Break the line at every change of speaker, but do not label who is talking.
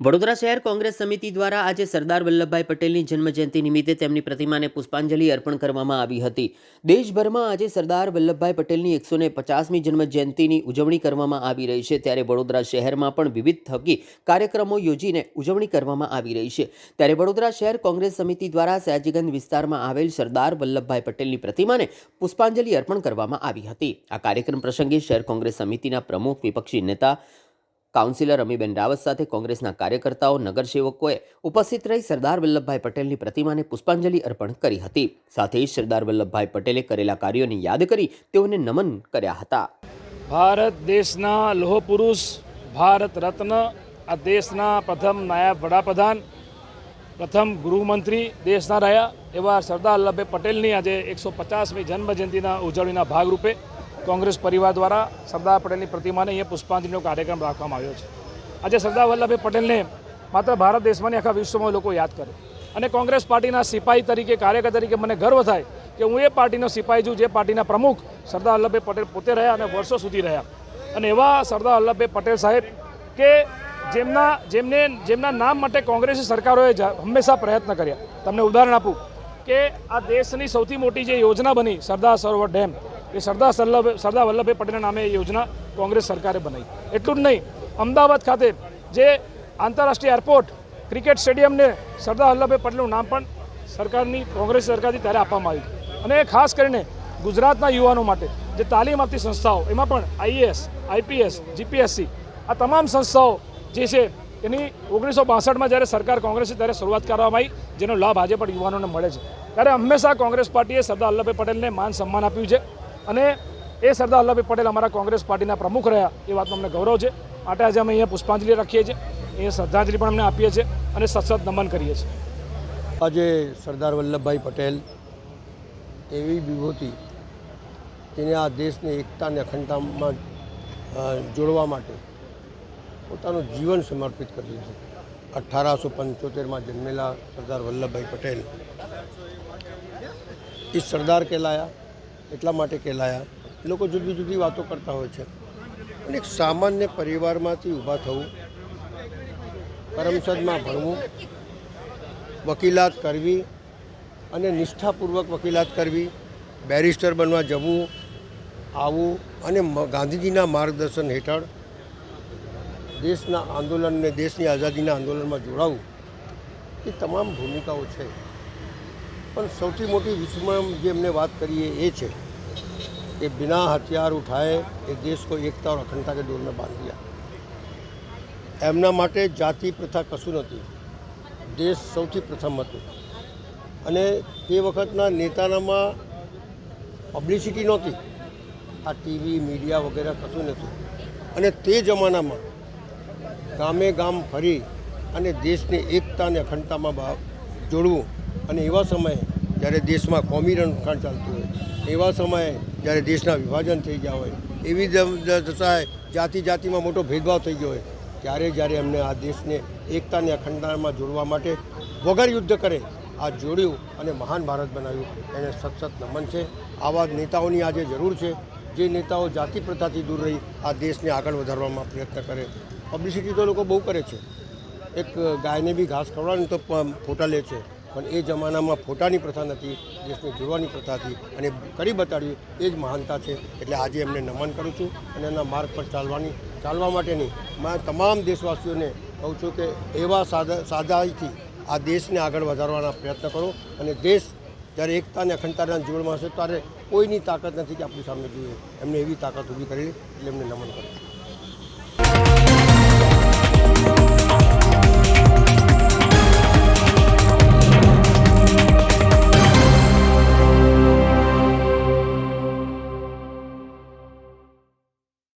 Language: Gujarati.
વડોદરા શહેર કોંગ્રેસ સમિતિ દ્વારા આજે સરદાર વલ્લભભાઈ પટેલની જન્મજયંતિ નિમિત્તે તેમની પ્રતિમાને પુષ્પાંજલિ અર્પણ કરવામાં આવી હતી. દેશભરમાં આજે સરદાર વલ્લભભાઈ પટેલની એકસો ને પચાસમી જન્મજયંતિની ઉજવણી કરવામાં આવી રહી છે. ત્યારે વડોદરા શહેરમાં પણ વિવિધ થકી કાર્યક્રમો યોજીને ઉજવણી કરવામાં આવી રહી છે. ત્યારે વડોદરા શહેર કોંગ્રેસ સમિતિ દ્વારા સયાજીગંજ વિસ્તારમાં આવેલ સરદાર વલ્લભભાઈ પટેલની પ્રતિમાને પુષ્પાંજલિ અર્પણ કરવામાં આવી હતી. આ કાર્યક્રમ પ્રસંગે શહેર કોંગ્રેસ સમિતિના પ્રમુખ વિપક્ષી નેતા કાઉન્સિલર અમીબેન રાવત સાથે કોંગ્રેસના કાર્યકર્તાઓ, નગરસેવકોએ ઉપસ્થિત રહી સરદાર વલ્લભભાઈ પટેલની પ્રતિમાને પુષ્પાંજલિ અર્પણ કરી હતી. સાથે સરદાર વલ્લભભાઈ પટેલે કરેલા કાર્યોને યાદ કરી તેઓને નમન કર્યા હતા.
ભારત દેશના લોહ પુરુષ ભારત રત્ન, આ દેશના પ્રથમ નાયબ વડાપ્રધાન, પ્રથમ ગૃહમંત્રી દેશના રહ્યા એવા સરદાર વલ્લભભાઈ પટેલની આજે એકસો પચાસમી જન્મજયંતિના ઉજવણીના ભાગરૂપે કોંગ્રેસ પરિવાર દ્વારા સરદાર પટેલની પ્રતિમાને અહીંયા પુષ્પાંજલિનો કાર્યક્રમ રાખવામાં આવ્યો છે. આજે સરદાર વલ્લભભાઈ પટેલને માત્ર ભારત દેશમાંની આખા વિશ્વમાં લોકો યાદ કરે. અને કોંગ્રેસ પાર્ટીના સિપાહી તરીકે, કાર્યકર તરીકે મને ગર્વ થાય કે હું એ પાર્ટીનો સિપાહી છું, જે પાર્ટીના પ્રમુખ સરદાર વલ્લભભાઈ પટેલ પોતે રહ્યા અને વર્ષો સુધી રહ્યા. અને એવા સરદાર વલ્લભભાઈ પટેલ સાહેબ કે જેમના, જેમને, જેમના નામ માટે કોંગ્રેસી સરકારોએ હંમેશા પ્રયત્ન કર્યા. તમને ઉદાહરણ આપું કે આ દેશની સૌથી મોટી જે યોજના બની સરદાર સરોવર ડેમ એ સરદાર સલ્લભ સરદાર વલ્લભભાઈ પટેલના નામે યોજના કોંગ્રેસ સરકારે બનાવી. એટલું જ નહીં, અમદાવાદ ખાતે જે આંતરરાષ્ટ્રીય એરપોર્ટ ક્રિકેટ સ્ટેડિયમને સરદાર વલ્લભભાઈ પટેલનું નામ પણ સરકારની, કોંગ્રેસ સરકારથી ત્યારે આપવામાં આવ્યું અને ખાસ કરીને ગુજરાતના યુવાનો માટે જે તાલીમ આપતી સંસ્થાઓ, એમાં પણ આઈએએસ આઈપીએસ જીપીએસસી આ તમામ સંસ્થાઓ જે છે એની ઓગણીસો બાસઠમાં જ્યારે સરકાર કોંગ્રેસે ત્યારે શરૂઆત કરવામાં આવી, જેનો લાભ આજે પણ યુવાનોને મળે છે. ત્યારે હંમેશા કોંગ્રેસ પાર્ટીએ સરદાર વલ્લભભાઈ પટેલને માન સન્માન આપ્યું છે. અને એ સરદાર વલ્લભભાઈ પટેલ અમારા કોંગ્રેસ પાર્ટીના પ્રમુખ રહ્યા. એ વાતનો અમને ગૌરવ છે. માટે આજે અમે અહીંયા પુષ્પાંજલિ રાખીએ છીએ. અહીંયા શ્રદ્ધાંજલિ પણ અમને આપીએ છીએ અને સતસત નમન કરીએ છીએ.
આજે સરદાર વલ્લભભાઈ પટેલ એવી વિભૂતિ જેને આ દેશની એકતા અને અખંડતામાં જોડવા માટે પોતાનું જીવન સમર્પિત કર્યું છે. અઠારસો પંચોતેરમાં જન્મેલા સરદાર વલ્લભભાઈ પટેલ. એ સરદાર કહેલાયા. એટલા માટે કહેલાયા. એ લોકો જુદી જુદી વાતો કરતા હોય છે. અને એક સામાન્ય પરિવારમાંથી ઊભા થવું કરમસદમાં ભણવું, વકીલાત કરવી અને નિષ્ઠાપૂર્વક વકીલાત કરવી, બેરિસ્ટર બનવા જવું, આવવું અને ગાંધીજીના માર્ગદર્શન હેઠળ દેશના આંદોલનને, દેશની આઝાદીના આંદોલનમાં જોડાવું, એ તમામ ભૂમિકાઓ છે. પણ સૌથી મોટી વિશ્વમાં જે એમને વાત કરીએ એ છે કે બિના હથિયાર ઉઠાએ એ દેશ કોઈ એકતા ઓર અખંડતા કે દોરને બાંધ દિયા. એમના માટે જાતિ પ્રથા કશું નહોતી. દેશ સૌથી પ્રથમ હતું. અને તે વખતના નેતાનામાં પબ્લિસિટી નહોતી. આ ટીવી, મીડિયા વગેરે કશું નથી અને તે જમાનામાં ગામે ગામ ફરી અને દેશની એકતા અને અખંડતામાં જોડવું. અને એવા સમયે જ્યારે દેશમાં કોમી રણખાણ ચાલતું હોય, એવા સમયે જ્યારે દેશના વિભાજન થઈ ગયા હોય, એવી દશાએ જાતિ જાતિમાં મોટો ભેદભાવ થઈ ગયો હોય, ત્યારે જ્યારે એમને આ દેશને એકતાને અખંડતામાં જોડવા માટે વગર યુદ્ધ કરે, આ જોડ્યું અને મહાન ભારત બનાવ્યું, એને સતત નમન છે. આવા નેતાઓની આજે જરૂર છે. જે નેતાઓ જાતિ પ્રથાથી દૂર રહી, આ દેશને આગળ વધારવામાં પ્રયત્ન કરે. પબ્લિસિટી તો લોકો બહુ કરે છે. એક ગાયને બી ઘાસ ખવડાવવાની તો ફોટા લે છે. પણ એ જમાનામાં ફોટાની પ્રથા નથી, દેશને જોડવાની પ્રથા હતી અને કરી બતાડ્યું, એ જ મહાનતા છે. એટલે આજે એમને નમન કરું છું અને એના માર્ગ પર ચાલવાની, ચાલવા માટેની મેં તમામ દેશવાસીઓને કહું છું કે એવા સાદા, સાદાઈથી આ દેશને આગળ વધારવાના પ્રયત્ન કરો અને દેશ જ્યારે એકતા અને અખંડતાના જોડમાં હશે, ત્યારે કોઈની તાકાત નથી કે આપણી સામે જોઈએ. એમને એવી તાકાત ઊભી કરી એટલે એમને નમન કરું